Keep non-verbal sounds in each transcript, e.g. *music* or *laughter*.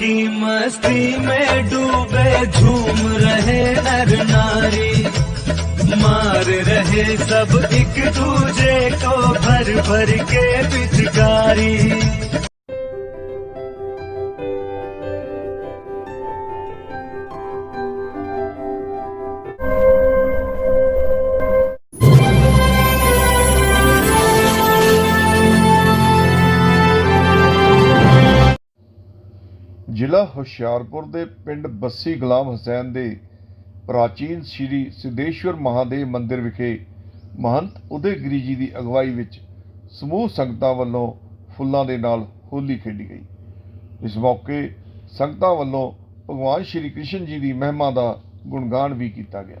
की मस्ती में डूबे, झूम रहे नर नारी। मार रहे सब एक दूजे को भर भर के पिचकारी। ਜ਼ਿਲ੍ਹਾ ਹੁਸ਼ਿਆਰਪੁਰ ਦੇ ਪਿੰਡ ਬੱਸੀ ਗੁਲਾਮ ਹੁਸੈਨ ਦੇ ਪ੍ਰਾਚੀਨ ਸ੍ਰੀ ਸਿद्धੇਸ਼ਵਰ ਮਹਾਦੇਵ ਮੰਦਿਰ ਵਿਖੇ ਮਹੰਤ ਉਦੈਗਿਰੀ ਜੀ ਦੀ ਅਗਵਾਈ ਵਿੱਚ ਸਮੂਹ ਸੰਗਤਾਂ ਵੱਲੋਂ ਫੁੱਲਾਂ ਦੇ ਨਾਲ ਹੋਲੀ ਖੇਡੀ ਗਈ। ਇਸ ਮੌਕੇ ਸੰਗਤਾਂ ਵੱਲੋਂ ਭਗਵਾਨ ਸ਼੍ਰੀ ਕ੍ਰਿਸ਼ਨ ਜੀ ਦੀ ਮਹਿਮਾ ਦਾ ਗੁਣਗਾਨ ਵੀ ਕੀਤਾ ਗਿਆ।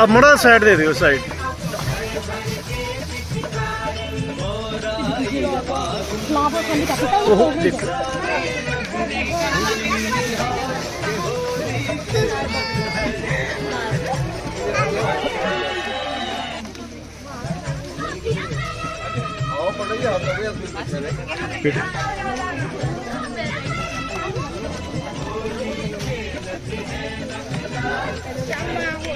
ਆ ਮੜਾ ਸਾਈਡ ਦੇ ਦਿਓ ਸਾਈਡ ਉਹ ਦੇਖ Thank you.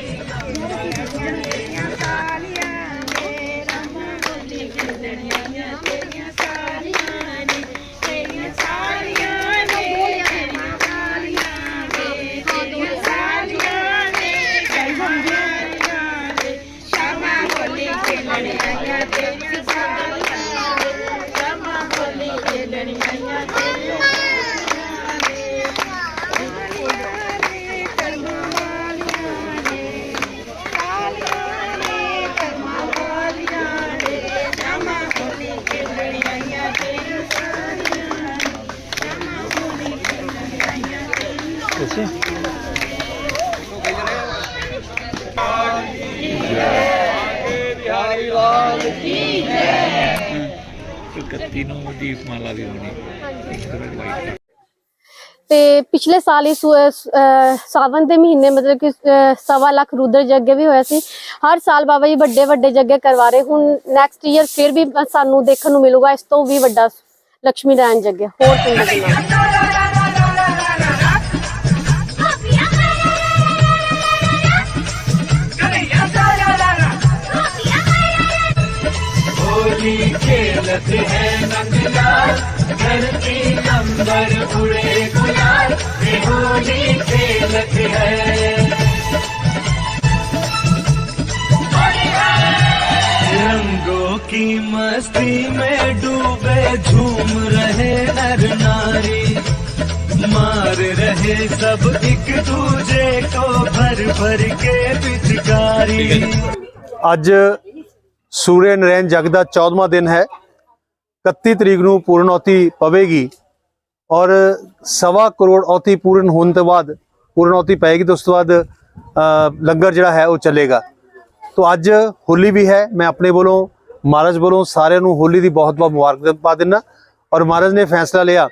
ਤੇ ਪਿਛਲੇ ਸਾਲ ਇਸ ਸਾਵਨ ਦੇ ਮਹੀਨੇ ਮਤਲਬ ਕਿ ਸਵਾ ਲੱਖ ਰੁਦਰ ਜੱਗੇ ਵੀ ਹੋਇਆ ਸੀ। ਹਰ ਸਾਲ ਬਾਬਾ ਜੀ ਵੱਡੇ ਵੱਡੇ ਜੱਗੇ ਕਰਵਾ ਰਹੇ। ਹੁਣ ਨੈਕਸਟ ਈਅਰ ਫਿਰ ਵੀ ਸਾਨੂੰ ਦੇਖਣ ਨੂੰ ਮਿਲੂਗਾ। ਇਸ ਤੋਂ ਵੀ ਵੱਡਾ ਲక్ష్ਮੀ ਨਾਰਾਇਣ ਜੱਗੇ। ਹੋਰ ਪਿੰਡ तीरथ है नंदलाल, धरती नंबर उड़े गुलाल होली खेलत है। की मस्ती में डूबे झूम रहे नर नारी। मार रहे सब एक दूजे को भर भर के पिचकारी। आज सूर्य नारायण जग का चौदवा दिन है। 31 ਤਰੀਕ ਨੂੰ ਪੂਰਨ ਪੂਰਨੌਤੀ ਪਵੇਗੀ ਔਰ ਸਵਾ ਕਰੋੜ ਔਤੀ ਪੂਰਨ ਹੋਣ ਤੋਂ ਬਾਅਦ ਪੂਰਨੌਤੀ ਪਏਗੀ ਤੇ ਉਸ ਤੋਂ ਬਾਅਦ ਲੰਗਰ ਜਿਹੜਾ ਹੈ ਉਹ ਚੱਲੇਗਾ। ਤੋਂ ਅੱਜ ਹੋਲੀ ਵੀ ਹੈ, ਮੈਂ ਆਪਣੇ ਵੱਲੋਂ, ਮਹਾਰਾਜ ਵੱਲੋਂ ਸਾਰਿਆਂ ਨੂੰ ਹੋਲੀ ਦੀ ਬਹੁਤ ਬਹੁਤ ਮੁਬਾਰਕ ਪਾ ਦਿੰਦਾ ਔਰ ਮਹਾਰਾਜ ਨੇ ਫੈਸਲਾ ਲਿਆ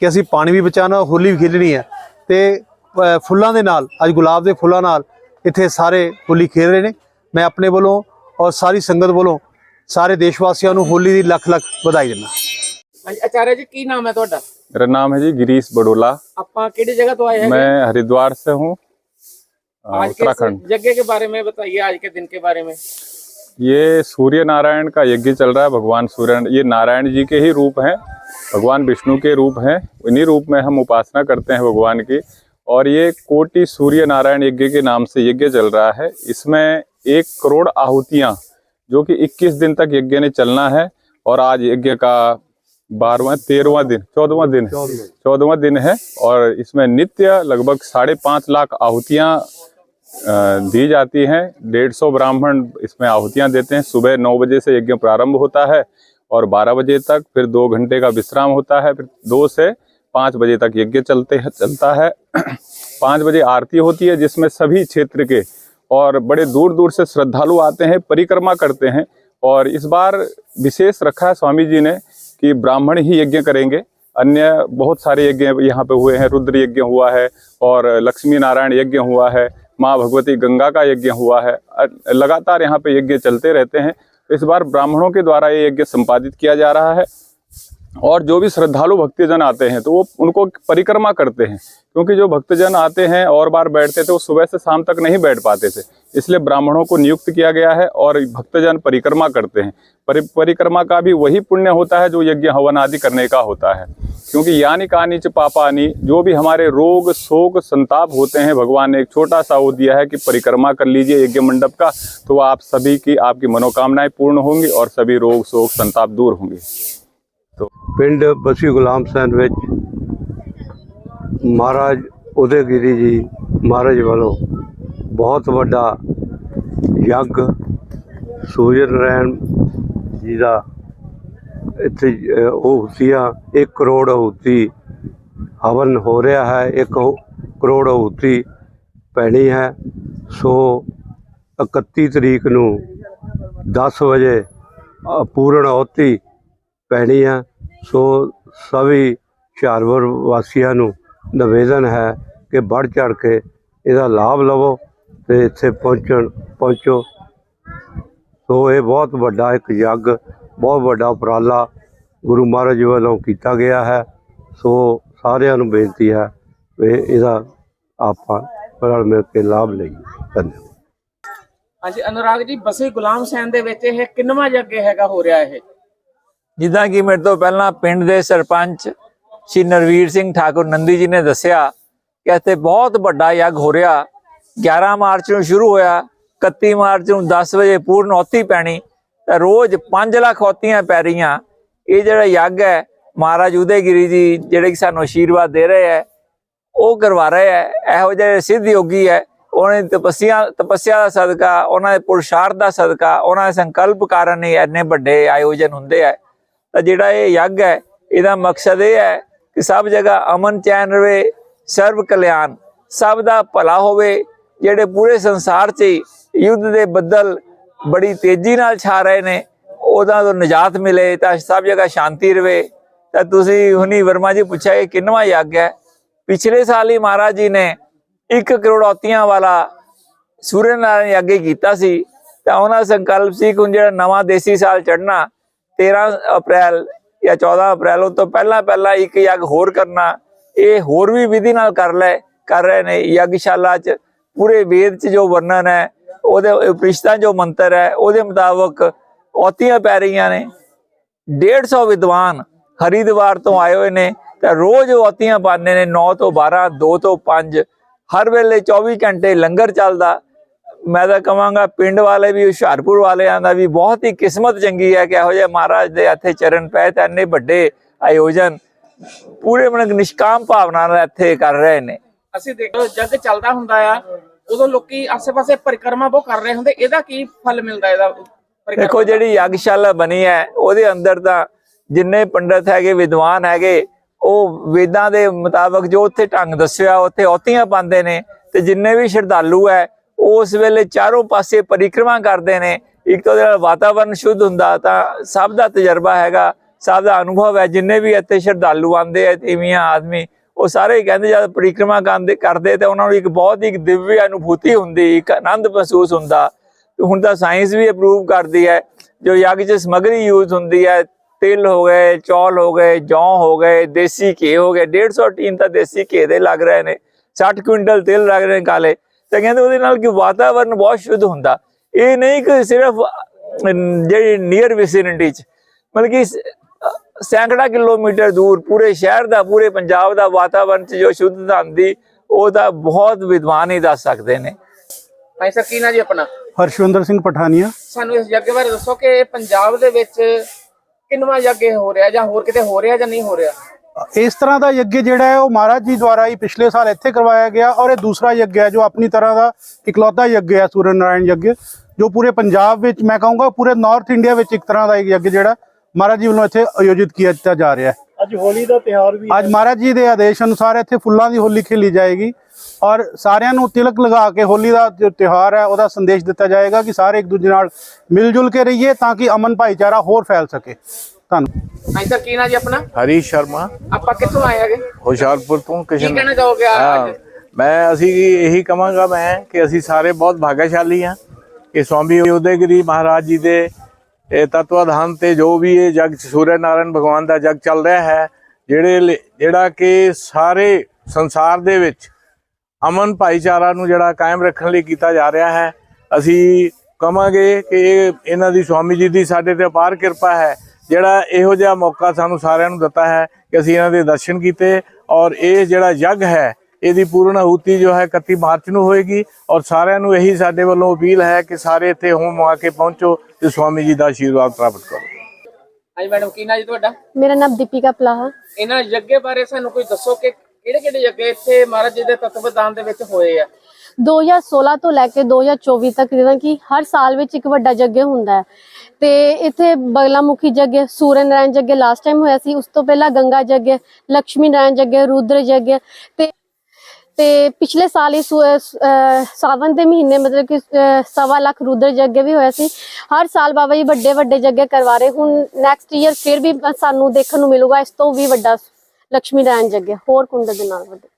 ਕਿ ਅਸੀਂ ਪਾਣੀ ਵੀ ਬਚਾਉਣਾ, ਹੋਲੀ ਵੀ ਖੇਲਣੀ ਹੈ। ਤੇ ਫੁੱਲਾਂ ਦੇ ਨਾਲ, ਅੱਜ ਗੁਲਾਬ ਦੇ ਫੁੱਲਾਂ ਨਾਲ ਇੱਥੇ ਸਾਰੇ ਹੋਲੀ ਖੇਡ ਰਹੇ ਨੇ। ਮੈਂ ਆਪਣੇ ਵੱਲੋਂ ਔਰ ਸਾਰੀ ਸੰਗਤ ਵੱਲੋਂ सारे देशवासियों होली ਨੂੰ ਹੋਲੀ लख ਲੱਖ ਲੱਖ ਵਧਾਈ ਦਿੰਦਾ। ਹਾਂਜੀ ਆਚਾਰਿਆ ਜੀ ਕੀ मेरा नाम है जी गिरीश बडोला ਆਪਾਂ ਕਿਹੜੀ ਜਗ੍ਹਾ हैं मैं हरिद्वार से हूँ उत्तराखंड यज्ञ के बारे में बताइए आज के दिन के बारे में ये सूर्य नारायण का यज्ञ चल रहा है भगवान सूर्य ये नारायण जी के ही रूप हैं भगवान विष्णु के रूप हैं इन्हीं रूप में हम उपासना करते हैं भगवान की। और ये कोटि सूर्य नारायण यज्ञ के नाम से यज्ञ चल रहा है इसमें एक करोड़ आहुतियाँ जो कि 21 दिन तक यज्ञ ने चलना है और आज यज्ञ का बारवा तेरहवा दिन चौदहवा दिन है। चौदहवा दिन। है और इसमें नित्य लगभग साढ़े पाँच लाख आहुतियाँ दी जाती हैं। डेढ़ सौ ब्राह्मण इसमें आहुतियाँ देते हैं। सुबह नौ बजे से यज्ञ प्रारंभ होता है और बारह बजे तक फिर दो घंटे का विश्राम होता है फिर दो से पाँच बजे तक यज्ञ चलते है चलता है। *clears throat* पाँच बजे आरती होती है जिसमें सभी क्षेत्र के और बड़े दूर दूर से श्रद्धालु आते हैं, परिक्रमा करते हैं। और इस बार विशेष रखा है स्वामी जी ने कि ब्राह्मण ही यज्ञ करेंगे। अन्य बहुत सारे यज्ञ यहाँ पे हुए हैं। रुद्र यज्ञ हुआ है और लक्ष्मी नारायण यज्ञ हुआ है। माँ भगवती गंगा का यज्ञ हुआ है। लगातार यहाँ पे यज्ञ चलते रहते हैं। इस बार ब्राह्मणों के द्वारा ये यज्ञ संपादित किया जा रहा है। और जो भी श्रद्धालु भक्तजन आते हैं तो वो उनको परिक्रमा करते हैं। क्योंकि जो भक्तजन आते हैं और बार बैठते थे, वो सुबह से शाम तक नहीं बैठ पाते थे। इसलिए ब्राह्मणों को नियुक्त किया गया है और भक्तजन परिक्रमा करते हैं। परि, परिक्रमा का भी वही पुण्य होता है, जो यज्ञ, हवन आदि करने का होता है। क्योंकि यानी कानी च पापानी, जो भी हमारे रोग, शोक, संताप होते हैं, भगवान ने एक छोटा सा वो दिया है कि परिक्रमा कर लीजिए यज्ञ मंडप का तो आप सभी की, आपकी मनोकामनाएँ पूर्ण होंगी और सभी रोग, शोक, संताप दूर होंगे। ਪਿੰਡ ਬਸੀ ਗੁਲਾਮ ਸੈਨ ਵਿੱਚ ਮਹਾਰਾਜ ਉਦੈਗਿਰੀ ਜੀ ਮਹਾਰਾਜ ਵੱਲੋਂ ਬਹੁਤ ਵੱਡਾ ਯੱਗ ਸੂਰਜ ਨਾਰਾਇਣ ਜੀ ਦਾ ਇੱਥੇ ਉਹ ਹੁਤੀਆਂ 1 ਕਰੋੜ ਹੁਤੀ ਹਵਨ ਹੋ ਰਿਹਾ ਹੈ 1 ਕਰੋੜ ਹੁਤੀ ਪੈਣੀ ਹੈ। ਸੋ 31 ਤਰੀਕ ਨੂੰ 10 ਵਜੇ ਪੂਰਨ ਆਹੁਤੀ ਪੈਣੀ ਹੈ ਸੋ ਸਭੀ ਹੁਸ਼ਿਆਰਪੁਰ ਵਾਸੀਆਂ ਨੂੰ ਨਿਵੇਦਨ ਹੈ ਕਿ ਵੱਧ ਚੜ ਕੇ ਇਹਦਾ ਲਾਭ ਲਵੋ ਤੇ ਇੱਥੇ ਪਹੁੰਚਣ, ਪਹੁੰਚੋ। ਸੋ ਇਹ ਬਹੁਤ ਵੱਡਾ ਇੱਕ ਯੱਗ, ਬਹੁਤ ਵੱਡਾ ਉਪਰਾਲਾ ਗੁਰੂ ਮਹਾਰਾਜ ਵੱਲੋਂ ਕੀਤਾ ਗਿਆ ਹੈ। ਸੋ ਸਾਰਿਆਂ ਨੂੰ ਬੇਨਤੀ ਹੈ ਵੀ ਇਹਦਾ ਆਪਾਂ ਰਲ ਮਿਲ ਕੇ ਲਾਭ ਲਈਏ। ਧੰਨਵਾਦ। ਹਾਂਜੀ, ਅਨੁਰਾਗ ਜੀ, ਬਸੀ ਗੁਲਾਮ ਸੈਨ ਦੇ ਵਿੱਚ ਇਹ ਕਿੰਨਵਾਂ ਯੱਗ ਹੈਗਾ, ਹੋ ਰਿਹਾ ਇਹ? ਜਿੱਦਾਂ ਕਿ ਮੇਰੇ ਤੋਂ ਪਹਿਲਾਂ ਪਿੰਡ ਦੇ ਸਰਪੰਚ ਸ਼੍ਰੀ ਨਰਵੀਰ ਸਿੰਘ ਠਾਕੁਰ ਨੰਦੀ ਜੀ ਨੇ ਦੱਸਿਆ ਕਿ ਇੱਥੇ ਬਹੁਤ ਵੱਡਾ ਯੱਗ ਹੋ ਰਿਹਾ। 11 ਮਾਰਚ ਨੂੰ ਸ਼ੁਰੂ ਹੋਇਆ 31 ਮਾਰਚ ਨੂੰ 10 ਵਜੇ ਪੂਰਨ ਔਤੀ ਪੈਣੀ, ਤਾਂ ਰੋਜ਼ 5 ਲੱਖ ਔਤੀਆਂ ਪੈ ਰਹੀਆਂ। ਇਹ ਜਿਹੜਾ ਯੱਗ ਹੈ, ਮਹਾਰਾਜ ਉਦੈਗਿਰੀ ਜੀ ਜਿਹੜੇ ਕਿ ਸਾਨੂੰ ਆਸ਼ੀਰਵਾਦ ਦੇ ਰਹੇ ਹੈ, ਉਹ ਕਰਵਾ ਰਹੇ ਹੈ। ਇਹੋ ਜਿਹੇ ਸਿੱਧ ਯੋਗੀ ਹੈ, ਉਹਨਾਂ ਦੀ ਤਪੱਸਿਆ ਤਪੱਸਿਆ ਦਾ ਸਦਕਾ, ਉਹਨਾਂ ਦੇ ਪੁਰਸ਼ਾਰਥ ਦਾ ਸਦਕਾ, ਉਹਨਾਂ ਦੇ ਸੰਕਲਪ ਕਾਰਨ ਹੀ ਇੰਨੇ ਵੱਡੇ ਆਯੋਜਨ ਹੁੰਦੇ ਹੈ। ਤਾਂ ਜਿਹੜਾ ਇਹ ਯੱਗ ਹੈ, ਇਹਦਾ ਮਕਸਦ ਇਹ ਹੈ ਕਿ ਸਭ ਜਗ੍ਹਾ ਅਮਨ, ਚੈਨ ਰਵੇ, ਸਰਵ ਕਲਿਆਣ, ਸਭ ਦਾ ਭਲਾ ਹੋਵੇ, ਜਿਹੜੇ ਪੂਰੇ ਸੰਸਾਰ 'ਚ ਹੀ ਯੁੱਧ ਦੇ ਬੱਦਲ ਬੜੀ ਤੇਜ਼ੀ ਨਾਲ ਛਾ ਰਹੇ ਨੇ, ਉਹਦਾ ਤੋਂ ਨਿਜਾਤ ਮਿਲੇ ਤਾਂ ਸਭ ਜਗ੍ਹਾ ਸ਼ਾਂਤੀ ਰਵੇ। ਤਾਂ ਤੁਸੀਂ ਹੁਣੀ ਵਰਮਾ ਜੀ ਪੁੱਛਿਆ ਇਹ ਕਿੰਨਵਾਂ ਯੱਗ ਹੈ? ਪਿਛਲੇ ਸਾਲ ਹੀ ਮਹਾਰਾਜ ਜੀ ਨੇ 1 ਕਰੋੜ ਔਤੀਆਂ ਵਾਲਾ ਸੂਰਜ ਨਾਰਾਇਣ ਯੱਗ ਕੀਤਾ ਸੀ। ਤਾਂ ਉਹਨਾਂ ਦਾ ਸੰਕਲਪ ਸੀ ਕਿ ਹੁਣ ਜਿਹੜਾ ਨਵਾਂ ਦੇਸੀ ਸਾਲ ਚੜ੍ਹਨਾ 13 ਅਪ੍ਰੈਲ ਜਾਂ 14 ਅਪ੍ਰੈਲ, ਉਹ ਤੋਂ ਪਹਿਲਾਂ ਪਹਿਲਾਂ ਇੱਕ ਯੱਗ ਹੋਰ ਕਰਨਾ, ਇਹ ਹੋਰ ਵੀ ਵਿਧੀ ਨਾਲ ਕਰ ਲੈ, ਕਰ ਰਹੇ ਨੇ ਯੱਗਸ਼ਾਲਾ 'ਚ। ਪੂਰੇ ਵੇਦ 'ਚ ਜੋ ਵਰਣਨ ਹੈ, ਉਹਦੇ ਉਪਰਿਸ਼ਤਾਂ ਜੋ ਮੰਤਰ ਹੈ, ਉਹਦੇ ਮੁਤਾਬਕ ਔਤੀਆਂ ਪੈ ਰਹੀਆਂ ਨੇ। 150 ਵਿਦਵਾਨ ਹਰੀਦਵਾਰ ਤੋਂ ਆਏ ਹੋਏ ਨੇ, ਤਾਂ ਰੋਜ਼ ਔਤੀਆਂ ਪਾਉਂਦੇ ਨੇ 9 ਤੋਂ 12 2 ਤੋਂ 5 ਹਰ ਵੇਲੇ 24 ਘੰਟੇ ਲੰਗਰ ਚੱਲਦਾ। ਮੈਂ ਤਾਂ ਕਹਾਂਗਾ ਪਿੰਡ ਵਾਲੇ ਵੀ ਹੁਸ਼ਿਆਰਪੁਰ ਵਾਲਿਆਂ ਦਾ ਵੀ ਬਹੁਤ ਹੀ ਕਿਸਮਤ ਚੰਗੀ ਹੈ ਕਿ ਇਹੋ ਜਿਹੇ ਮਹਾਰਾਜ ਦੇ ਇੱਥੇ ਚਰਨ ਪਏ ਤਾਂ ਇੰਨੇ ਵੱਡੇ ਆਯੋਜਨ ਪੂਰੇ ਮਨ ਨਿਸ਼ਕਾਮ ਭਾਵਨਾ ਨਾਲ ਇੱਥੇ ਕਰ ਰਹੇ ਨੇ ਅਸੀਂ ਦੇਖੋ ਜੱਗ ਚੱਲਦਾ ਹੁੰਦਾ ਆ ਉਦੋਂ ਲੋਕੀ ਆਸੇ-ਪਾਸੇ ਪਰਿਕਰਮਾ ਬਹੁਤ ਕਰ ਰਹੇ ਹੁੰਦੇ ਇਹਦਾ ਕੀ ਫਲ ਮਿਲਦਾ ਇਹਦਾ ਦੇਖੋ? ਜਿਹੜੀ ਯੱਗਸ਼ਾਲਾ ਬਣੀ ਹੈ ਉਹਦੇ ਅੰਦਰ ਤਾਂ ਜਿੰਨੇ ਪੰਡਤ ਹੈਗੇ ਵਿਦਵਾਨ ਹੈਗੇ ਉਹ ਵੇਦਾਂ ਦੇ ਮੁਤਾਬਕ ਜੋ ਉੱਥੇ ਢੰਗ ਦੱਸਿਆ ਉੱਥੇ ਔਤੀਆਂ ਪਾਉਂਦੇ ਨੇ ਤੇ ਜਿੰਨੇ ਵੀ ਸ਼ਰਧਾਲੂ ਹੈ ਉਸ ਵੇਲੇ ਚਾਰੋਂ ਪਾਸੇ ਪਰਿਕਰਮਾ ਕਰਦੇ ਨੇ। ਇੱਕ ਤਾਂ ਉਹਦੇ ਨਾਲ ਵਾਤਾਵਰਨ ਸ਼ੁੱਧ ਹੁੰਦਾ, ਤਾਂ ਸਭ ਦਾ ਤਜਰਬਾ ਹੈਗਾ, ਸਭ ਦਾ ਅਨੁਭਵ ਹੈ। ਜਿੰਨੇ ਵੀ ਇੱਥੇ ਸ਼ਰਧਾਲੂ ਆਉਂਦੇ ਆ ਤੀਵੀਆਂ ਆਦਮੀ, ਉਹ ਸਾਰੇ ਕਹਿੰਦੇ ਜਦ ਪਰਿਕਰਮਾ ਕਰਦੇ ਕਰਦੇ ਤੇ ਉਹਨਾਂ ਨੂੰ ਇੱਕ ਬਹੁਤ ਹੀ ਦਿਵਯ ਅਨੁਭੂਤੀ ਹੁੰਦੀ, ਇੱਕ ਆਨੰਦ ਮਹਿਸੂਸ ਹੁੰਦਾ। ਹੁਣ ਤਾਂ ਸਾਇੰਸ ਵੀ ਅਪਰੂਵ ਕਰਦੀ ਹੈ। ਜੋ ਯੱਗ 'ਚ ਸਮਗਰੀ ਯੂਜ਼ ਹੁੰਦੀ ਹੈ, ਤਿਲ ਹੋ ਗਏ, ਚੌਲ ਹੋ ਗਏ, ਜੌਂ ਹੋ ਗਏ, ਦੇਸੀ ਘੇ ਹੋ ਗਏ 150 ਟੀਨ ਤਾਂ ਦੇਸੀ ਘੇ ਦੇ ਲੱਗ ਰਹੇ ਨੇ। 60 ਕੁਇੰਟਲ ਤਿਲ ਲੱਗ ਰਹੇ ਨੇ ਕਾਲੇ। ਤਾਂ ਕਹਿੰਦੇ ਉਹਦੇ ਨਾਲ ਕਿ ਵਾਤਾਵਰਨ ਬਹੁਤ ਸ਼ੁੱਧ ਹੁੰਦਾ। ਇਹ ਨਹੀਂ ਕਿ ਸਿਰਫ ਜਿਹੜੀ ਨੀਅਰ ਵਿਸਿਨਿਟੀ 'ਚ ਮਤਲਬ ਕਿ ਸੈਂਕੜਾ ਕਿਲੋਮੀਟਰ ਦੂਰ ਪੂਰੇ ਸ਼ਹਿਰ ਦਾ ਪੂਰੇ ਪੰਜਾਬ ਦਾ ਵਾਤਾਵਰਨ 'ਚ ਜੋ ਸ਼ੁੱਧਤਾ ਹੁੰਦੀ ਉਹ ਤਾਂ ਬਹੁਤ ਵਿਦਵਾਨ ਹੀ ਦੱਸ ਸਕਦੇ ਨੇ। ਭਾਈ ਸਾਹਿਬ ਕੀ ਨਾ ਜੀ ਆਪਣਾ? ਹਰਸ਼ਵਿੰਦਰ ਸਿੰਘ ਪਠਾਨੀਆ। ਸਾਨੂੰ ਇਸ ਯੱਗ ਬਾਰੇ ਦੱਸੋ ਕਿ ਪੰਜਾਬ ਦੇ ਵਿੱਚ ਕਿੰਨਵਾਂ ਯੱਗ ਹੋ ਰਿਹਾ ਜਾਂ ਹੋਰ ਕਿਤੇ ਹੋ ਰਿਹਾ ਜਾਂ ਨਹੀਂ ਹੋ ਰਿਹਾ? ਇਸ ਤਰ੍ਹਾਂ ਦਾ ਯੱਗ ਜਿਹੜਾ ਹੈ ਉਹ ਮਹਾਰਾਜ ਜੀ ਦੁਆਰਾ ਹੀ ਪਿਛਲੇ ਸਾਲ ਇੱਥੇ ਕਰਵਾਇਆ ਗਿਆ ਔਰ ਇਹ ਦੂਸਰਾ ਯੱਗ ਹੈ ਜੋ ਆਪਣੀ ਤਰ੍ਹਾਂ ਦਾ ਇਕਲੌਤਾ ਯੱਗ ਹੈ ਸੂਰਜ ਨਾਰਾਇਣ ਯੱਗ ਜੋ ਪੂਰੇ ਪੰਜਾਬ ਵਿੱਚ ਮੈਂ ਕਹੂੰਗਾ ਪੂਰੇ ਨਾਰਥ ਇੰਡੀਆ ਵਿੱਚ ਇੱਕ ਤਰ੍ਹਾਂ ਦਾ ਯੱਗ ਜਿਹੜਾ ਮਹਾਰਾਜ ਜੀ ਵੱਲੋਂ ਇੱਥੇ ਆਯੋਜਿਤ ਕੀਤਾ ਜਾ ਰਿਹਾ ਹੈ। ਅੱਜ ਹੋਲੀ ਦਾ ਤਿਉਹਾਰ ਵੀ ਅੱਜ ਮਹਾਰਾਜ ਜੀ ਦੇ ਆਦੇਸ਼ ਅਨੁਸਾਰ ਇੱਥੇ ਫੁੱਲਾਂ ਦੀ ਹੋਲੀ ਖੇਲੀ ਜਾਏਗੀ ਔਰ ਸਾਰਿਆਂ ਨੂੰ ਤਿਲਕ ਲਗਾ ਕੇ ਹੋਲੀ ਦਾ ਜੋ ਤਿਉਹਾਰ ਹੈ ਉਹਦਾ ਸੰਦੇਸ਼ ਦਿੱਤਾ ਜਾਏਗਾ ਕਿ ਸਾਰੇ ਇੱਕ ਦੂਜੇ ਨਾਲ ਮਿਲ ਜੁਲ ਕੇ ਰਹੀਏ ਤਾਂ ਕਿ ਅਮਨ ਭਾਈਚਾਰਾ ਹੋਰ ਫੈਲ ਸਕੇ। ਧੰਨਵਾਦ ਹਾਂਜੀ ਸਰ ਕੀ ਨਾਂ ਜੀ ਆਪਣਾ? ਹਰੀ ਸ਼ਰਮਾ। ਆਪਾਂ ਕਿੱਥੋਂ ਆਏ ਹੈਗੇ? ਹੁਸ਼ਿਆਰਪੁਰ ਤੋਂ ਕੀ ਕਿਸ਼ਨ ਕਹਿਣਾ ਚਾਹੋਗੇ ਹਾਂ, ਅੱਜ? ਮੈਂ ਅਸੀਂ ਇਹੀ ਕਵਾਂਗਾ ਮੈਂ ਕਿ ਅਸੀਂ ਸਾਰੇ ਬਹੁਤ ਭਾਗਾਸ਼ਾਲੀ ਹਾਂ ਕਿ ਸਵਾਮੀ ਉਦੈਗਿਰੀ ਮਹਾਰਾਜ ਜੀ ਦੇ ਇਹ ਤਤਵਾਧਾਨ ਤੇ ਜੋ ਵੀ ਇਹ ਜਗ ਸੂਰਜ ਨਾਰਾਇਣ ਭਗਵਾਨ ਦਾ ਜਗ ਚੱਲ ਰਿਹਾ ਹੈ ਜਿਹੜੇ ਲ- ਜਿਹੜਾ ਕਿ ਸਾਰੇ ਸੰਸਾਰ ਦੇ ਵਿੱਚ ਅਮਨ ਭਾਈਚਾਰਾ ਨੂੰ ਜਿਹੜਾ ਕਾਇਮ ਰੱਖਣ ਲਈ ਕੀਤਾ ਜਾ ਰਿਹਾ ਹੈ ਅਸੀਂ ਕਵਾਂਗੇ ਕਿ ਇਹ ਇਹਨਾਂ ਦੀ ਸਵਾਮੀ ਜੀ ਦੀ ਸਾਡੇ ਤੇ ਅਪਾਰ ਕਿਰਪਾ ਹੈ ਜਿਹੜਾ ਇਹੋ ਜਿਹਾ ਮੌਕਾ ਸਾਨੂੰ ਸਾਰਿਆਂ ਨੂੰ ਦਿੱਤਾ ਹੈ ਕਿ ਅਸੀਂ ਇਹਨਾਂ ਦੇ ਦਰਸ਼ਨ ਕੀਤੇ ਔਰ ਇਹ ਜਿਹੜਾ ਯੱਗ ਹੈ ਇਹਦੀ ਪੂਰਨ ਆਹੂਤੀ ਜੋ ਹੈ 31 ਮਾਰਚ ਨੂੰ ਹੋਏਗੀ ਔਰ ਸਾਰਿਆਂ ਨੂੰ ਇਹੀ ਸਾਡੇ ਵੱਲੋਂ ਅਪੀਲ ਹੈ ਕਿ ਸਾਰੇ ਇੱਥੇ ਹੋਮ ਆ ਕੇ ਪਹੁੰਚੋ ਤੇ ਸਵਾਮੀ ਜੀ ਦਾ ਆਸ਼ੀਰਵਾਦ ਪ੍ਰਾਪਤ ਕਰੋ। ਹਾਂਜੀ ਮੈਡਮ ਕੀ ਨਾਂ ਜੀ ਤੁਹਾਡਾ? ਮੇਰਾ ਨਾਮ ਦੀਪਿਕਾ ਪਲਾਹਾ। ਇਹਨਾਂ ਯੱਗੇ ਬਾਰੇ ਸਾਨੂੰ ਕੋਈ ਦੱਸੋ ਕਿ ਕਿਹੜੇ ਕਿਹੜੇ ਯੱਗੇ ਇੱਥੇ ਮਹਾਰਾਜ ਜੀ ਦੇ ਤਤਵਦਾਨ ਦੇ ਵਿੱਚ ਹੋਏ ਆ? 2016 ਤੋਂ ਲੈ ਕੇ 2024 ਤੱਕ ਜਿਹੜਾ ਕਿ ਹਰ ਸਾਲ ਵਿੱਚ ਇੱਕ ਵੱਡਾ ਜੱਗੇ ਹੁੰਦਾ ਹੈ। ਤੇ ਇੱਥੇ ਬਗਲਾ ਮੁਖੀ ਜੱਗੇ ਸੂਰਜ ਨਾਰਾਇਣ ਜੱਗੇ ਲਾਸਟ ਟਾਈਮ ਹੋਇਆ ਸੀ, ਉਸ ਤੋਂ ਪਹਿਲਾਂ ਗੰਗਾ ਜੱਗੇ ਲక్ష్ਮੀ ਨਾਰਾਇਣ ਜੱਗੇ, ਰੁਦਰ ਜੱਗੇ ਤੇ ਤੇ ਪਿਛਲੇ ਸਾਲ ਹੀ ਸਾਵਨ ਦੇ ਮਹੀਨੇ ਮਤਲਬ ਕਿ ਸਵਾ ਲੱਖ ਰੁਦਰ ਜੱਗੇ ਵੀ ਹੋਇਆ ਸੀ। ਹਰ ਸਾਲ ਬਾਬਾ ਜੀ ਵੱਡੇ ਵੱਡੇ ਜੱਗੇ ਕਰਵਾ ਰਹੇ। ਹੁਣ ਨੈਕਸਟ ਈਅਰ ਫਿਰ ਵੀ ਸਾਨੂੰ ਦੇਖਣ ਨੂੰ ਮਿਲੂਗਾ, ਇਸ ਤੋਂ ਵੀ ਵੱਡਾ ਲక్ష్ਮੀ ਨਾਰਾਇਣ ਜੱਗੇ, ਹੋਰ ਕੁੰਡ ਦੇ ਨਾਲ ਵੱਡੇ।